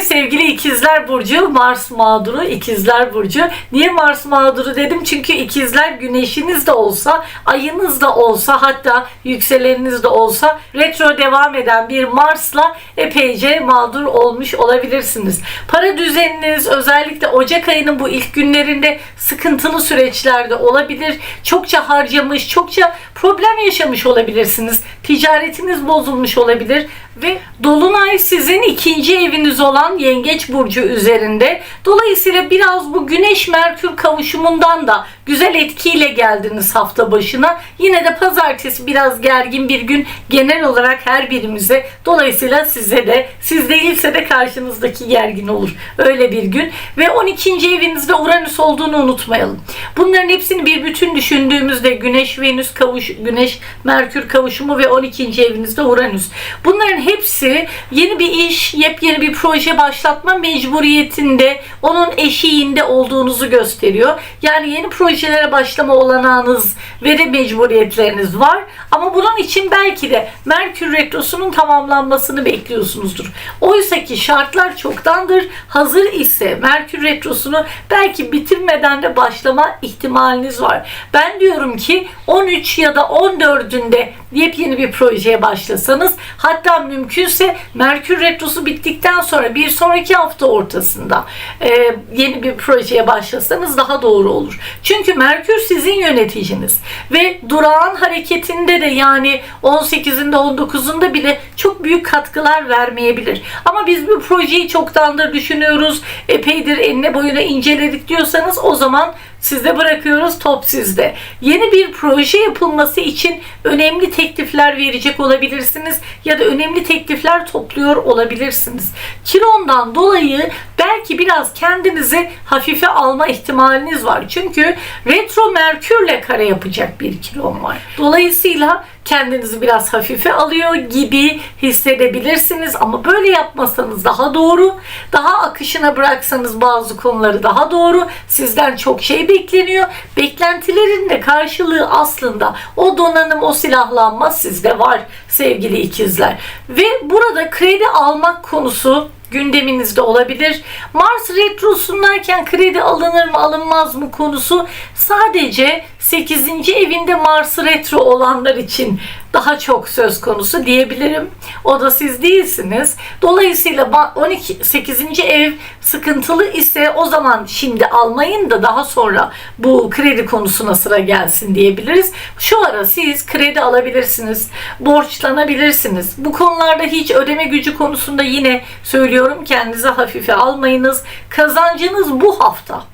Sevgili ikizler burcu Mars mağduru ikizler burcu. Niye Mars mağduru dedim? Çünkü ikizler güneşiniz de olsa, ayınız da olsa hatta yükseleniniz de olsa retro devam eden bir Mars'la epeyce mağdur olmuş olabilirsiniz. Para düzeniniz özellikle Ocak ayının bu ilk günlerinde sıkıntılı süreçlerde olabilir. Çokça harcamış, çokça problem yaşamış olabilirsiniz. Ticaretiniz bozulmuş olabilir ve Dolunay sizin ikinci eviniz olan Yengeç Burcu üzerinde. Dolayısıyla biraz bu Güneş Merkür kavuşumundan da güzel etkiyle geldiniz hafta başına. Yine de pazartesi biraz gergin bir gün genel olarak her birimize. Dolayısıyla size de siz değilse de karşınızdaki gergin olur. Öyle bir gün ve 12. evinizde Uranüs olduğunu unutmayalım. Bunların hepsini bir bütün düşündüğümüzde Güneş Venüs kavuş Güneş Merkür kavuşumu ve 12. evinizde Uranüs. Bunların hepsi yeni bir iş, yepyeni bir proje başlatma mecburiyetinde, onun eşiğinde olduğunuzu gösteriyor. Yani yeni projelere başlama olanağınız ve de mecburiyetleriniz var. Ama bunun için belki de Merkür Retrosu'nun tamamlanmasını bekliyorsunuzdur. Oysa ki şartlar çoktandır. Hazır ise Merkür Retrosu'nu belki bitirmeden de başlama ihtimaliniz var. Ben diyorum ki 13 ya da 14'ünde yepyeni bir projeye başlasanız hatta mümkünse Merkür Retrosu bittikten sonra bir sonraki hafta ortasında e, yeni bir projeye başlasanız daha doğru olur. Çünkü Merkür sizin yöneticiniz ve durağan hareketinde de yani 18'inde 19'unda bile çok büyük katkılar vermeyebilir. Ama biz bu projeyi çoktandır düşünüyoruz. Epeydir enine boyuna inceledik diyorsanız o zaman sizde bırakıyoruz top sizde. Yeni bir proje yapılması için önemli teklifler verecek olabilirsiniz ya da önemli teklifler topluyor olabilirsiniz. Kirondan dolayı belki biraz kendinizi hafife alma ihtimaliniz var. Çünkü retro merkürle kare yapacak bir kiron var. Dolayısıyla kendinizi biraz hafife alıyor gibi hissedebilirsiniz ama böyle yapmasanız daha doğru. Daha akışına bıraksanız bazı konuları daha doğru. Sizden çok şey bekleniyor. Beklentilerin de karşılığı aslında o donanım, o silahlanma sizde var sevgili ikizler. Ve burada kredi almak konusu gündeminizde olabilir. Mars retrosundayken kredi alınır mı alınmaz mı konusu sadece 8. evinde Mars retro olanlar için daha çok söz konusu diyebilirim. O da siz değilsiniz. Dolayısıyla 12 8. ev sıkıntılı ise o zaman şimdi almayın da daha sonra bu kredi konusuna sıra gelsin diyebiliriz. Şu ara siz kredi alabilirsiniz. Borçlanabilirsiniz. Bu konularda hiç ödeme gücü konusunda yine söylüyorum kendinize hafife almayınız. Kazancınız bu hafta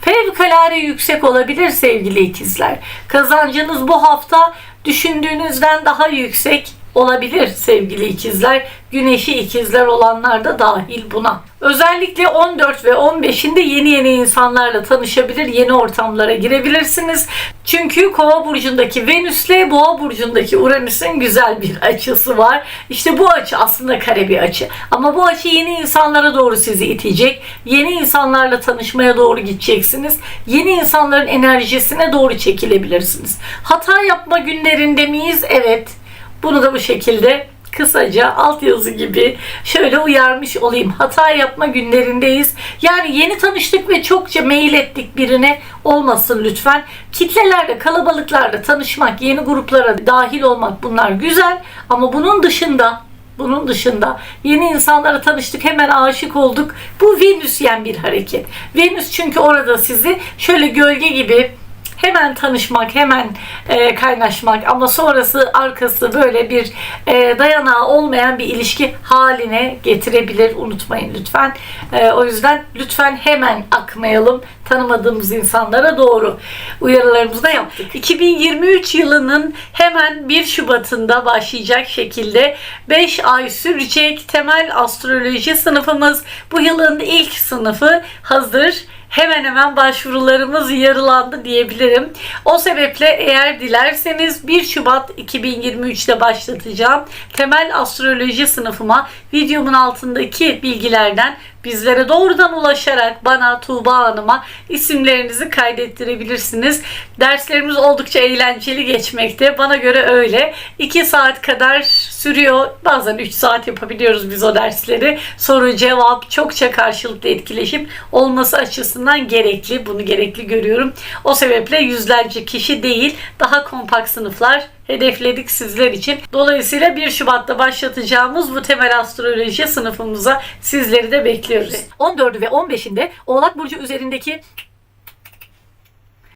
fevkalade yüksek olabilir sevgili ikizler. Kazancınız bu hafta düşündüğünüzden daha yüksek olabilir sevgili ikizler. Güneşi ikizler olanlar da dahil buna. Özellikle 14 ve 15'inde yeni yeni insanlarla tanışabilir, yeni ortamlara girebilirsiniz. Çünkü Kova burcundaki Venüs'le Boğa burcundaki Uranüs'ün güzel bir açısı var. İşte bu açı aslında kare bir açı. Ama bu açı yeni insanlara doğru sizi itecek. Yeni insanlarla tanışmaya doğru gideceksiniz. Yeni insanların enerjisine doğru çekilebilirsiniz. Hata yapma günlerinde miyiz? Evet. Bunu da bu şekilde kısaca altyazı gibi şöyle uyarmış olayım. Hata yapma günlerindeyiz. Yani yeni tanıştık ve çokça mail ettik birine olmasın lütfen. Kitlelerde, kalabalıklarda tanışmak, yeni gruplara dahil olmak bunlar güzel ama bunun dışında bunun dışında yeni insanlara tanıştık hemen aşık olduk. Bu Venüsyen bir hareket. Venüs çünkü orada sizi şöyle gölge gibi hemen tanışmak, hemen e, kaynaşmak ama sonrası arkası böyle bir e, dayanağı olmayan bir ilişki haline getirebilir. Unutmayın lütfen. E, o yüzden lütfen hemen akmayalım tanımadığımız insanlara doğru uyarılarımızı da yaptık. 2023 yılının hemen 1 Şubat'ında başlayacak şekilde 5 ay sürecek temel astroloji sınıfımız. Bu yılın ilk sınıfı hazır hemen hemen başvurularımız yarılandı diyebilirim. O sebeple eğer dilerseniz 1 Şubat 2023'te başlatacağım temel astroloji sınıfıma videomun altındaki bilgilerden bizlere doğrudan ulaşarak bana Tuğba Hanım'a isimlerinizi kaydettirebilirsiniz. Derslerimiz oldukça eğlenceli geçmekte. Bana göre öyle. 2 saat kadar sürüyor. Bazen 3 saat yapabiliyoruz biz o dersleri. Soru cevap çokça karşılıklı etkileşim olması açısından gerekli. Bunu gerekli görüyorum. O sebeple yüzlerce kişi değil daha kompakt sınıflar hedefledik sizler için. Dolayısıyla 1 Şubat'ta başlatacağımız bu temel astroloji sınıfımıza sizleri de bekliyoruz. 14'ü ve 15'inde Oğlak Burcu üzerindeki